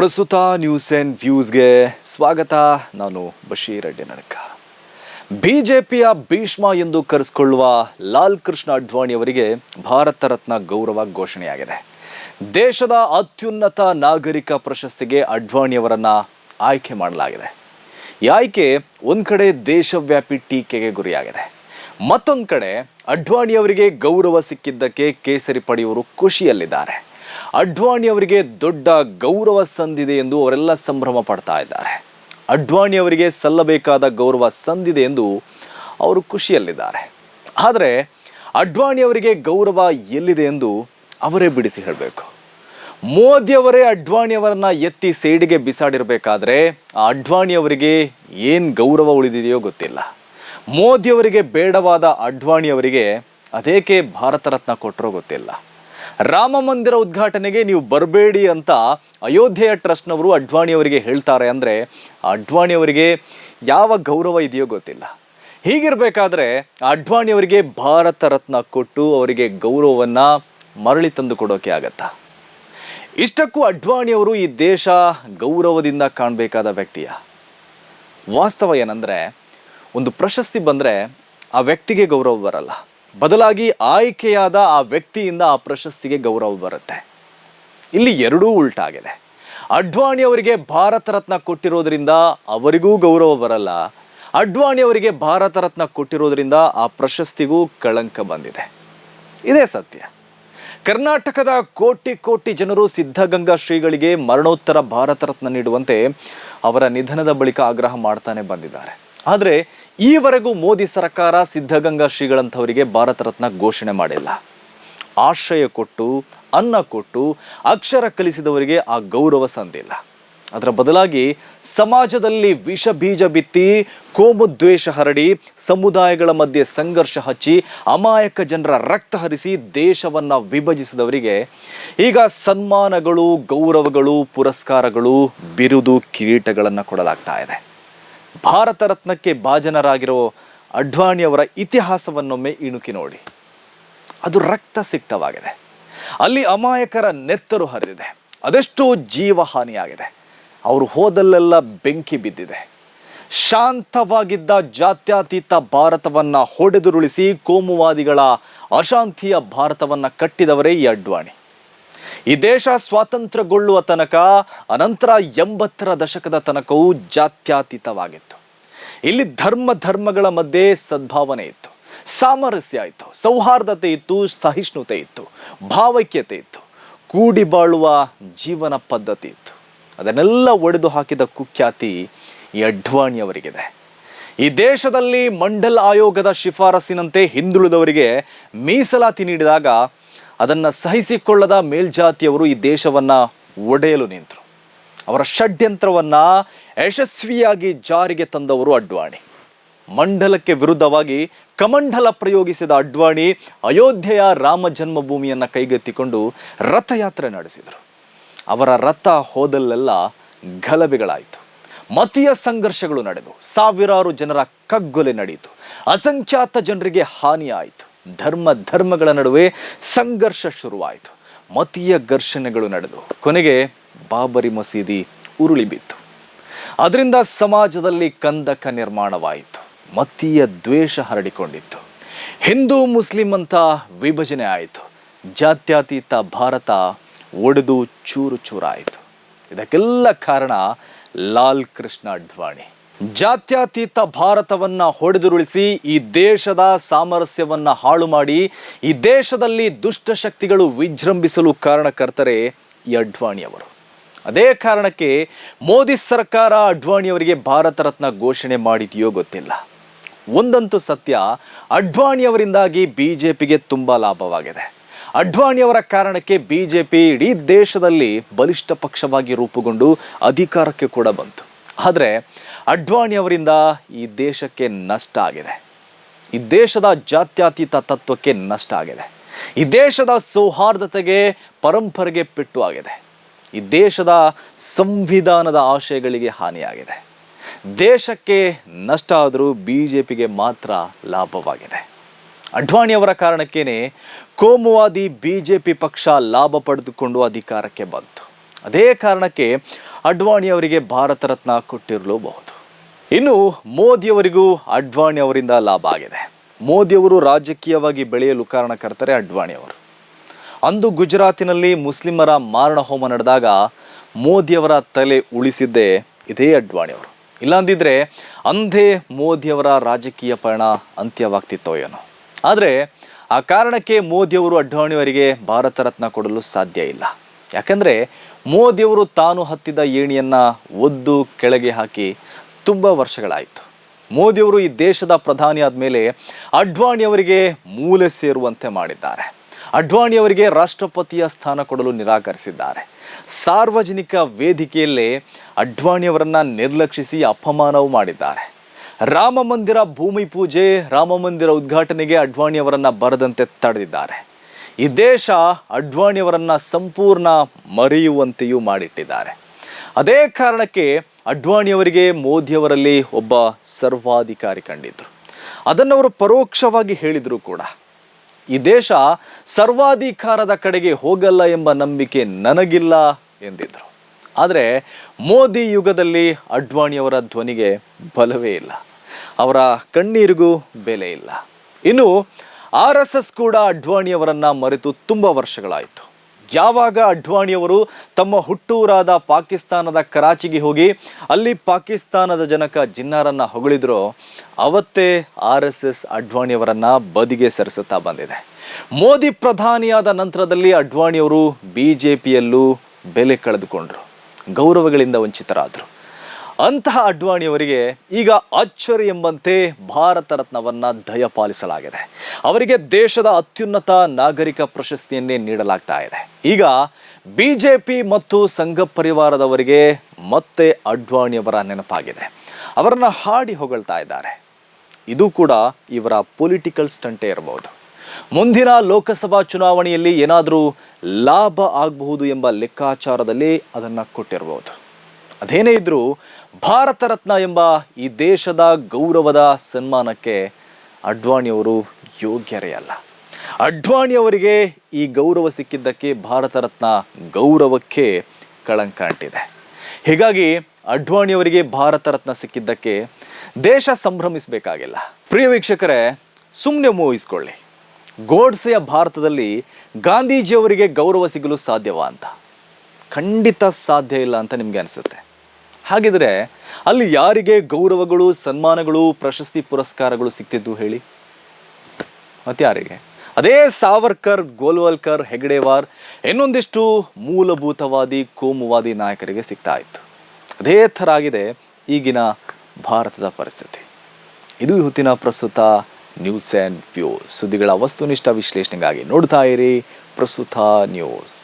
ಪ್ರಸ್ತುತ news and ವ್ಯೂಸ್ಗೆ ಸ್ವಾಗತ. ನಾನು ಬಶೀರ್ ಅಡ್ಡಿ ನಡಕ ಪಿಯ ಭೀಷ್ಮ ಎಂದು ಕರೆಸಿಕೊಳ್ಳುವ ಲಾಲ್ ಕೃಷ್ಣ ಅಡ್ವಾಣಿ ಅವರಿಗೆ ಭಾರತ ರತ್ನ ಗೌರವ ಘೋಷಣೆಯಾಗಿದೆ. ದೇಶದ ಅತ್ಯುನ್ನತ ನಾಗರಿಕ ಪ್ರಶಸ್ತಿಗೆ ಅಡ್ವಾಣಿಯವರನ್ನು ಆಯ್ಕೆ ಮಾಡಲಾಗಿದೆ. ಈ ಆಯ್ಕೆ ಒಂದು ಕಡೆ ದೇಶವ್ಯಾಪಿ ಟೀಕೆಗೆ ಗುರಿಯಾಗಿದೆ. ಮತ್ತೊಂದು ಕಡೆ ಅಡ್ವಾಣಿಯವರಿಗೆ ಗೌರವ ಸಿಕ್ಕಿದ್ದಕ್ಕೆ ಕೇಸರಿ ಪಡೆಯುವರು ಖುಷಿಯಲ್ಲಿದ್ದಾರೆ. ಅಡ್ವಾಣಿ ಅವರಿಗೆ ದೊಡ್ಡ ಗೌರವ ಸಂದಿದೆ ಎಂದು ಅವರೆಲ್ಲ ಸಂಭ್ರಮ ಪಡ್ತಾ ಇದ್ದಾರೆ. ಅಡ್ವಾಣಿ ಅವರಿಗೆ ಸಲ್ಲಬೇಕಾದ ಗೌರವ ಸಂದಿದೆ ಎಂದು ಅವರು ಖುಷಿಯಲ್ಲಿದ್ದಾರೆ. ಆದರೆ ಅಡ್ವಾಣಿ ಅವರಿಗೆ ಗೌರವ ಎಲ್ಲಿದೆ ಎಂದು ಅವರೇ ಬಿಡಿಸಿ ಹೇಳಬೇಕು. ಮೋದಿಯವರೇ ಅಡ್ವಾಣಿಯವರನ್ನ ಎತ್ತಿ ಸೇಡಿಗೆ ಬಿಸಾಡಿರಬೇಕಾದ್ರೆ ಆ ಅಡ್ವಾಣಿಯವರಿಗೆ ಏನು ಗೌರವ ಉಳಿದಿದೆಯೋ ಗೊತ್ತಿಲ್ಲ. ಮೋದಿಯವರಿಗೆ ಬೇಡವಾದ ಅಡ್ವಾಣಿಯವರಿಗೆ ಅದೇಕೆ ಭಾರತ ರತ್ನ ಕೊಟ್ಟರೋ ಗೊತ್ತಿಲ್ಲ. ರಾಮ ಮಂದಿರ ಉದ್ಘಾಟನೆಗೆ ನೀವು ಬರಬೇಡಿ ಅಂತ ಅಯೋಧ್ಯೆಯ ಟ್ರಸ್ಟ್ನವರು ಅಡ್ವಾಣಿಯವರಿಗೆ ಹೇಳ್ತಾರೆ ಅಂದರೆ ಅಡ್ವಾಣಿಯವರಿಗೆ ಯಾವ ಗೌರವ ಇದೆಯೋ ಗೊತ್ತಿಲ್ಲ. ಹೀಗಿರಬೇಕಾದ್ರೆ ಅಡ್ವಾಣಿಯವರಿಗೆ ಭಾರತ ರತ್ನ ಕೊಟ್ಟು ಅವರಿಗೆ ಗೌರವವನ್ನು ಮರಳಿ ತಂದು ಕೊಡೋಕೆ ಆಗತ್ತಾ? ಇಷ್ಟಕ್ಕೂ ಅಡ್ವಾಣಿಯವರು ಈ ದೇಶ ಗೌರವದಿಂದ ಕಾಣಬೇಕಾದ ವ್ಯಕ್ತಿಯ. ವಾಸ್ತವ ಏನಂದರೆ, ಒಂದು ಪ್ರಶಸ್ತಿ ಬಂದರೆ ಆ ವ್ಯಕ್ತಿಗೆ ಗೌರವ ಬರಲ್ಲ. ಬದಲಾಗಿ ಆಯ್ಕೆಯಾದ ಆ ವ್ಯಕ್ತಿಯಿಂದ ಆ ಪ್ರಶಸ್ತಿಗೆ ಗೌರವ ಬರುತ್ತೆ. ಇಲ್ಲಿ ಎರಡೂ ಉಲ್ಟಾಗಿದೆ. ಅಡ್ವಾಣಿ ಅವರಿಗೆ ಭಾರತ ರತ್ನ ಕೊಟ್ಟಿರೋದ್ರಿಂದ ಅವರಿಗೂ ಗೌರವ ಬರಲ್ಲ. ಅಡ್ವಾಣಿ ಅವರಿಗೆ ಭಾರತ ರತ್ನ ಕೊಟ್ಟಿರೋದ್ರಿಂದ ಆ ಪ್ರಶಸ್ತಿಗೂ ಕಳಂಕ ಬಂದಿದೆ. ಇದೇ ಸತ್ಯ. ಕರ್ನಾಟಕದ ಕೋಟಿ ಕೋಟಿ ಜನರು ಸಿದ್ಧಗಂಗಾ ಶ್ರೀಗಳಿಗೆ ಮರಣೋತ್ತರ ಭಾರತ ರತ್ನ ನೀಡುವಂತೆ ಅವರ ನಿಧನದ ಬಳಿಕ ಆಗ್ರಹ ಮಾಡ್ತಾನೆ ಬಂದಿದ್ದಾರೆ. ಆದರೆ ಈವರೆಗೂ ಮೋದಿ ಸರ್ಕಾರ ಸಿದ್ಧಗಂಗಾ ಶ್ರೀಗಳಂಥವರಿಗೆ ಭಾರತ ರತ್ನ ಘೋಷಣೆ ಮಾಡಿಲ್ಲ. ಆಶ್ರಯ ಕೊಟ್ಟು, ಅನ್ನ ಕೊಟ್ಟು, ಅಕ್ಷರ ಕಲಿಸಿದವರಿಗೆ ಆ ಗೌರವ ಸಂದಿಲ್ಲ. ಅದರ ಬದಲಾಗಿ ಸಮಾಜದಲ್ಲಿ ವಿಷ ಬೀಜ ಬಿತ್ತಿ, ಕೋಮು ದ್ವೇಷ ಹರಡಿ, ಸಮುದಾಯಗಳ ಮಧ್ಯೆ ಸಂಘರ್ಷ ಹಚ್ಚಿ, ಅಮಾಯಕ ಜನರ ರಕ್ತ ಹರಿಸಿ ದೇಶವನ್ನು ವಿಭಜಿಸಿದವರಿಗೆ ಈಗ ಸನ್ಮಾನಗಳು, ಗೌರವಗಳು, ಪುರಸ್ಕಾರಗಳು ಬಿರುದು ಕಿರೀಟಗಳನ್ನು ಕೊಡಲಾಗ್ತಾ ಇದೆ. ಭಾರತ ರತ್ನಕ್ಕೆ ಭಾಜನರಾಗಿರೋ ಅಡ್ವಾಣಿಯವರ ಇತಿಹಾಸವನ್ನೊಮ್ಮೆ ಇಣುಕಿ ನೋಡಿ. ಅದು ರಕ್ತ ಸಿಕ್ತವಾಗಿದೆ. ಅಲ್ಲಿ ಅಮಾಯಕರ ನೆತ್ತರು ಹರಿದಿದೆ. ಅದೆಷ್ಟೋ ಜೀವ ಹಾನಿಯಾಗಿದೆ ಅವರು ಹೋದಲ್ಲೆಲ್ಲ ಬೆಂಕಿ ಬಿದ್ದಿದೆ. ಶಾಂತವಾಗಿದ್ದ ಜಾತ್ಯತೀತ ಭಾರತವನ್ನು ಹೊಡೆದುರುಳಿಸಿ ಕೋಮುವಾದಿಗಳ ಅಶಾಂತಿಯ ಭಾರತವನ್ನು ಕಟ್ಟಿದವರೇ ಈ ಅಡ್ವಾಣಿ. ಈ ದೇಶ ಸ್ವಾತಂತ್ರ್ಯಗೊಳ್ಳುವ ತನಕ ಅನಂತರ ಎಂಬತ್ತರ ದಶಕದ ತನಕವೂ ಜಾತ್ಯಾತೀತವಾಗಿತ್ತು. ಇಲ್ಲಿ ಧರ್ಮ ಧರ್ಮಗಳ ಮಧ್ಯೆ ಸದ್ಭಾವನೆ ಇತ್ತು. ಸಾಮರಸ್ಯ ಇತ್ತು. ಸೌಹಾರ್ದತೆ ಇತ್ತು. ಸಹಿಷ್ಣುತೆ ಇತ್ತು. ಭಾವೈಕ್ಯತೆ ಇತ್ತು. ಕೂಡಿ ಬಾಳುವ ಜೀವನ ಪದ್ಧತಿ ಇತ್ತು. ಅದನ್ನೆಲ್ಲ ಒಡೆದು ಹಾಕಿದ ಕುಖ್ಯಾತಿ ಈ ಅಡ್ವಾಣಿಯವರಿಗಿದೆ. ಈ ದೇಶದಲ್ಲಿ ಮಂಡಲ್ ಆಯೋಗದ ಶಿಫಾರಸಿನಂತೆ ಹಿಂದುಳಿದವರಿಗೆ ಮೀಸಲಾತಿ ನೀಡಿದಾಗ ಅದನ್ನು ಸಹಿಸಿಕೊಳ್ಳದ ಮೇಲ್ಜಾತಿಯವರು ಈ ದೇಶವನ್ನು ಒಡೆಯಲು ನಿಂತರು. ಅವರ ಷಡ್ಯಂತ್ರವನ್ನ ಯಶಸ್ವಿಯಾಗಿ ಜಾರಿಗೆ ತಂದವರು ಅಡ್ವಾಣಿ. ಮಂಡಲಕ್ಕೆ ವಿರುದ್ಧವಾಗಿ ಕಮಂಡಲ ಪ್ರಯೋಗಿಸಿದ ಅಡ್ವಾಣಿ ಅಯೋಧ್ಯೆಯ ರಾಮ ಜನ್ಮಭೂಮಿಯನ್ನು ಕೈಗೆತ್ತಿಕೊಂಡು ರಥಯಾತ್ರೆ ನಡೆಸಿದರು. ಅವರ ರಥ ಹೋದಲ್ಲೆಲ್ಲ ಗಲಭೆಗಳಾಯಿತು. ಮತೀಯ ಸಂಘರ್ಷಗಳು ನಡೆದು ಸಾವಿರಾರು ಜನರ ಕಗ್ಗೊಲೆ ನಡೆಯಿತು ಅಸಂಖ್ಯಾತ ಜನರಿಗೆ ಹಾನಿಯಾಯಿತು. ಧರ್ಮ ಧರ್ಮಗಳ ನಡುವೆ ಸಂಘರ್ಷ ಶುರುವಾಯಿತು. ಮತೀಯ ಘರ್ಷಣೆಗಳು ನಡೆದು ಕೊನೆಗೆ ಬಾಬರಿ ಮಸೀದಿ ಉರುಳಿ ಬಿತ್ತು. ಅದರಿಂದ ಸಮಾಜದಲ್ಲಿ ಕಂದಕ ನಿರ್ಮಾಣವಾಯಿತು. ಮತೀಯ ದ್ವೇಷ ಹರಡಿಕೊಂಡಿತ್ತು. ಹಿಂದೂ ಮುಸ್ಲಿಂ ಅಂತ ವಿಭಜನೆ ಆಯಿತು. ಜಾತ್ಯತೀತ ಭಾರತ ಒಡೆದು ಚೂರು ಚೂರಾಯಿತು. ಇದಕ್ಕೆಲ್ಲ ಕಾರಣ ಲಾಲ್ ಕೃಷ್ಣ ಅಡ್ವಾಣಿ. ಜಾತ್ಯತೀತ ಭಾರತವನ್ನ ಹೊಡೆದುರುಳಿಸಿ ಈ ದೇಶದ ಸಾಮರಸ್ಯವನ್ನ ಹಾಳು ಮಾಡಿ ಈ ದೇಶದಲ್ಲಿ ದುಷ್ಟಶಕ್ತಿಗಳು ವಿಜೃಂಭಿಸಲು ಕಾರಣಕರ್ತರೆ ಈ ಅಡ್ವಾಣಿಯವರು ಅದೇ ಕಾರಣಕ್ಕೆ ಮೋದಿ ಸರ್ಕಾರ ಅಡ್ವಾಣಿಯವರಿಗೆ ಭಾರತ ರತ್ನ ಘೋಷಣೆ ಮಾಡಿದೆಯೋ ಗೊತ್ತಿಲ್ಲ. ಒಂದಂತೂ ಸತ್ಯ ಅಡ್ವಾಣಿಯವರಿಂದಾಗಿ ಬಿ ಜೆ ಪಿಗೆ ತುಂಬ ಲಾಭವಾಗಿದೆ. ಅಡ್ವಾಣಿಯವರ ಕಾರಣಕ್ಕೆ ಬಿ ಜೆ ಪಿ ಇಡೀ ದೇಶದಲ್ಲಿ ಬಲಿಷ್ಠ ಪಕ್ಷವಾಗಿ ರೂಪುಗೊಂಡು ಅಧಿಕಾರಕ್ಕೆ ಕೂಡ ಬಂತು. ಆದರೆ ಅಡ್ವಾಣಿಯವರಿಂದ ಈ ದೇಶಕ್ಕೆ ನಷ್ಟ ಆಗಿದೆ. ಈ ದೇಶದ ಜಾತ್ಯತೀತ ತತ್ವಕ್ಕೆ ನಷ್ಟ ಆಗಿದೆ. ಈ ದೇಶದ ಸೌಹಾರ್ದತೆಗೆ, ಪರಂಪರೆಗೆ ಪೆಟ್ಟು ಆಗಿದೆ. ಈ ದೇಶದ ಸಂವಿಧಾನದ ಆಶಯಗಳಿಗೆ ಹಾನಿಯಾಗಿದೆ. ದೇಶಕ್ಕೆ ನಷ್ಟ ಆದರೂ ಬಿ ಜೆ ಪಿಗೆ ಮಾತ್ರ ಲಾಭವಾಗಿದೆ. ಅಡ್ವಾಣಿಯವರ ಕಾರಣಕ್ಕೇನೆ ಕೋಮುವಾದಿ ಬಿ ಜೆ ಪಿ ಪಕ್ಷ ಲಾಭ ಪಡೆದುಕೊಂಡು ಅಧಿಕಾರಕ್ಕೆ ಬಂತು. ಅದೇ ಕಾರಣಕ್ಕೆ ಅಡ್ವಾಣಿಯವರಿಗೆ ಭಾರತ ರತ್ನ ಕೊಟ್ಟಿರಲೂಬಹುದು. ಇನ್ನು ಮೋದಿಯವರಿಗೂ ಅಡ್ವಾಣಿ ಅವರಿಂದ ಲಾಭ ಆಗಿದೆ. ಮೋದಿಯವರು ರಾಜಕೀಯವಾಗಿ ಬೆಳೆಯಲು ಕಾರಣಕರ್ತರೆ ಅಡ್ವಾಣಿಯವರು ಅಂದು ಗುಜರಾತಿನಲ್ಲಿ ಮುಸ್ಲಿಮರ ಮಾರಣ ಹೋಮ ನಡೆದಾಗ ಮೋದಿಯವರ ತಲೆ ಉಳಿಸಿದ್ದೇ ಇದೇ ಅಡ್ವಾಣಿಯವರು ಇಲ್ಲಾಂದಿದ್ರೆ ಅಂದೇ ಮೋದಿಯವರ ರಾಜಕೀಯ ಪಯಣ ಅಂತ್ಯವಾಗ್ತಿತ್ತೋ ಏನೋ. ಆದರೆ ಆ ಕಾರಣಕ್ಕೆ ಮೋದಿಯವರು ಅಡ್ವಾಣಿಯವರಿಗೆ ಭಾರತ ರತ್ನ ಕೊಡಲು ಸಾಧ್ಯ ಇಲ್ಲ. ಯಾಕಂದರೆ ಮೋದಿಯವರು ತಾನು ಹತ್ತಿದ ಏಣಿಯನ್ನು ಒದ್ದು ಕೆಳಗೆ ಹಾಕಿ ತುಂಬ ವರ್ಷಗಳಾಯಿತು. ಮೋದಿಯವರು ಈ ದೇಶದ ಪ್ರಧಾನಿ ಆದಮೇಲೆ ಅಡ್ವಾಣಿಯವರಿಗೆ ಮೂಲೆ ಸೇರುವಂತೆ ಮಾಡಿದ್ದಾರೆ. ಅಡ್ವಾಣಿಯವರಿಗೆ ರಾಷ್ಟ್ರಪತಿಯ ಸ್ಥಾನ ಕೊಡಲು ನಿರಾಕರಿಸಿದ್ದಾರೆ. ಸಾರ್ವಜನಿಕ ವೇದಿಕೆಯಲ್ಲೇ ಅಡ್ವಾಣಿಯವರನ್ನು ನಿರ್ಲಕ್ಷಿಸಿ ಅಪಮಾನವು ಮಾಡಿದ್ದಾರೆ. ರಾಮ ಮಂದಿರ ಭೂಮಿ ಪೂಜೆ, ರಾಮ ಮಂದಿರ ಉದ್ಘಾಟನೆಗೆ ಅಡ್ವಾಣಿಯವರನ್ನು ಬರದಂತೆ ತಡೆದಿದ್ದಾರೆ. ಈ ದೇಶ ಅಡ್ವಾಣಿಯವರನ್ನು ಸಂಪೂರ್ಣ ಮರೆಯುವಂತೆಯೂ ಮಾಡಿಟ್ಟಿದ್ದಾರೆ. ಅದೇ ಕಾರಣಕ್ಕೆ ಅಡ್ವಾಣಿಯವರಿಗೆ ಮೋದಿಯವರಲ್ಲಿ ಒಬ್ಬ ಸರ್ವಾಧಿಕಾರಿ ಕಂಡಿದ್ದರು ಅದನ್ನು ಅದನ್ನವರು ಪರೋಕ್ಷವಾಗಿ ಹೇಳಿದರು ಕೂಡ. ಈ ದೇಶ ಸರ್ವಾಧಿಕಾರದ ಕಡೆಗೆ ಹೋಗಲ್ಲ ಎಂಬ ನಂಬಿಕೆ ನನಗಿಲ್ಲ ಎಂದಿದ್ರು. ಆದರೆ ಮೋದಿ ಯುಗದಲ್ಲಿ ಅಡ್ವಾಣಿಯವರ ಧ್ವನಿಗೆ ಬಲವೇ ಇಲ್ಲ. ಅವರ ಕಣ್ಣೀರಿಗೂ ಬೆಲೆ ಇಲ್ಲ. ಇನ್ನು ಆರ್ ಎಸ್ ಎಸ್ ಕೂಡ ಅಡ್ವಾಣಿಯವರನ್ನು ಮರೆತು ತುಂಬ ವರ್ಷಗಳಾಯಿತು. ಯಾವಾಗ ಅಡ್ವಾಣಿಯವರು ತಮ್ಮ ಹುಟ್ಟೂರಾದ ಪಾಕಿಸ್ತಾನದ ಕರಾಚಿಗೆ ಹೋಗಿ ಅಲ್ಲಿ ಪಾಕಿಸ್ತಾನದ ಜನಕ ಜಿನ್ನಾರನ್ನು ಹೊಗಳಿದ್ರೋ, ಅವತ್ತೇ ಆರ್ ಎಸ್ ಎಸ್ ಅಡ್ವಾಣಿಯವರನ್ನು ಬದಿಗೆ ಸರಿಸುತ್ತಾ ಬಂದಿದೆ. ಮೋದಿ ಪ್ರಧಾನಿಯಾದ ನಂತರದಲ್ಲಿ ಅಡ್ವಾಣಿಯವರು ಬಿ ಜೆ ಪಿಯಲ್ಲೂ ಬೆಲೆ ಕಳೆದುಕೊಂಡ್ರು. ಗೌರವಗಳಿಂದ ವಂಚಿತರಾದರು. ಅಂತಹ ಅಡ್ವಾಣಿಯವರಿಗೆ ಈಗ ಅಚ್ಚರಿ ಎಂಬಂತೆ ಭಾರತ ರತ್ನವನ್ನು ದಯಪಾಲಿಸಲಾಗಿದೆ ಅವರಿಗೆ ದೇಶದ ಅತ್ಯುನ್ನತ ನಾಗರಿಕ ಪ್ರಶಸ್ತಿಯನ್ನೇ ನೀಡಲಾಗ್ತಾ ಇದೆ. ಈಗ ಪಿ ಮತ್ತು ಸಂಘ ಪರಿವಾರದವರಿಗೆ ಮತ್ತೆ ಅಡ್ವಾಣಿಯವರ ನೆನಪಾಗಿದೆ. ಅವರನ್ನು ಹಾಡಿ ಹೊಗಳ್ತಾ ಇದ್ದಾರೆ. ಇದು ಕೂಡ ಇವರ ಪೊಲಿಟಿಕಲ್ ಸ್ಟಂಟೇ ಇರಬಹುದು. ಮುಂದಿನ ಲೋಕಸಭಾ ಚುನಾವಣೆಯಲ್ಲಿ ಏನಾದರೂ ಲಾಭ ಆಗಬಹುದು ಎಂಬ ಲೆಕ್ಕಾಚಾರದಲ್ಲಿ ಅದನ್ನು ಕೊಟ್ಟಿರಬಹುದು. ಅದೇನೇ ಇದ್ದರೂ ಭಾರತ ರತ್ನ ಎಂಬ ಈ ದೇಶದ ಗೌರವದ ಸನ್ಮಾನಕ್ಕೆ ಅಡ್ವಾಣಿಯವರು ಯೋಗ್ಯರೇ ಅಲ್ಲ. ಅಡ್ವಾಣಿಯವರಿಗೆ ಈ ಗೌರವ ಸಿಕ್ಕಿದ್ದಕ್ಕೆ ಭಾರತ ರತ್ನ ಗೌರವಕ್ಕೆ ಕಳಂಕ ಅಂಟಿದೆ. ಹೀಗಾಗಿ ಅಡ್ವಾಣಿಯವರಿಗೆ ಭಾರತ ರತ್ನ ಸಿಕ್ಕಿದ್ದಕ್ಕೆ ದೇಶ ಸಂಭ್ರಮಿಸಬೇಕಾಗಿಲ್ಲ. ಪ್ರಿಯ ವೀಕ್ಷಕರೇ ಸುಮ್ಮನೆ ಮೂಹಿಸ್ಕೊಳ್ಳಿ ಗೋಡ್ಸೆಯ ಭಾರತದಲ್ಲಿ ಗಾಂಧೀಜಿಯವರಿಗೆ ಗೌರವ ಸಿಗಲು ಸಾಧ್ಯವಾ ಅಂತ? ಖಂಡಿತ ಸಾಧ್ಯ ಇಲ್ಲ ಅಂತ ನಿಮಗೆ ಅನಿಸುತ್ತೆ. ಹಾಗಿದ್ರೆ ಅಲ್ಲಿ ಯಾರಿಗೆ ಗೌರವಗಳು, ಸನ್ಮಾನಗಳು, ಪ್ರಶಸ್ತಿ ಪುರಸ್ಕಾರಗಳು ಸಿಕ್ತಿದ್ದು ಹೇಳಿ? ಮತ್ಯಾರಿಗೆ ಅದೇ ಸಾವರ್ಕರ್, ಗೋಲ್ವಲ್ಕರ್, ಹೆಗಡೆವಾರ್ ಇನ್ನೊಂದಿಷ್ಟು ಮೂಲಭೂತವಾದಿ, ಕೋಮುವಾದಿ ನಾಯಕರಿಗೆ ಸಿಗ್ತಾ ಇತ್ತು. ಅದೇ ಥರ ಆಗಿದೆ ಈಗಿನ ಭಾರತದ ಪರಿಸ್ಥಿತಿ. ಇದು ಹೊತ್ತಿನ ಪ್ರಸ್ತುತ ನ್ಯೂಸ್ ಆ್ಯಂಡ್ ವ್ಯೂಸ್. ಸುದ್ದಿಗಳ ವಸ್ತುನಿಷ್ಠ ವಿಶ್ಲೇಷಣೆಗಾಗಿ ನೋಡ್ತಾ ಇರಿ ಪ್ರಸ್ತುತ ನ್ಯೂಸ್.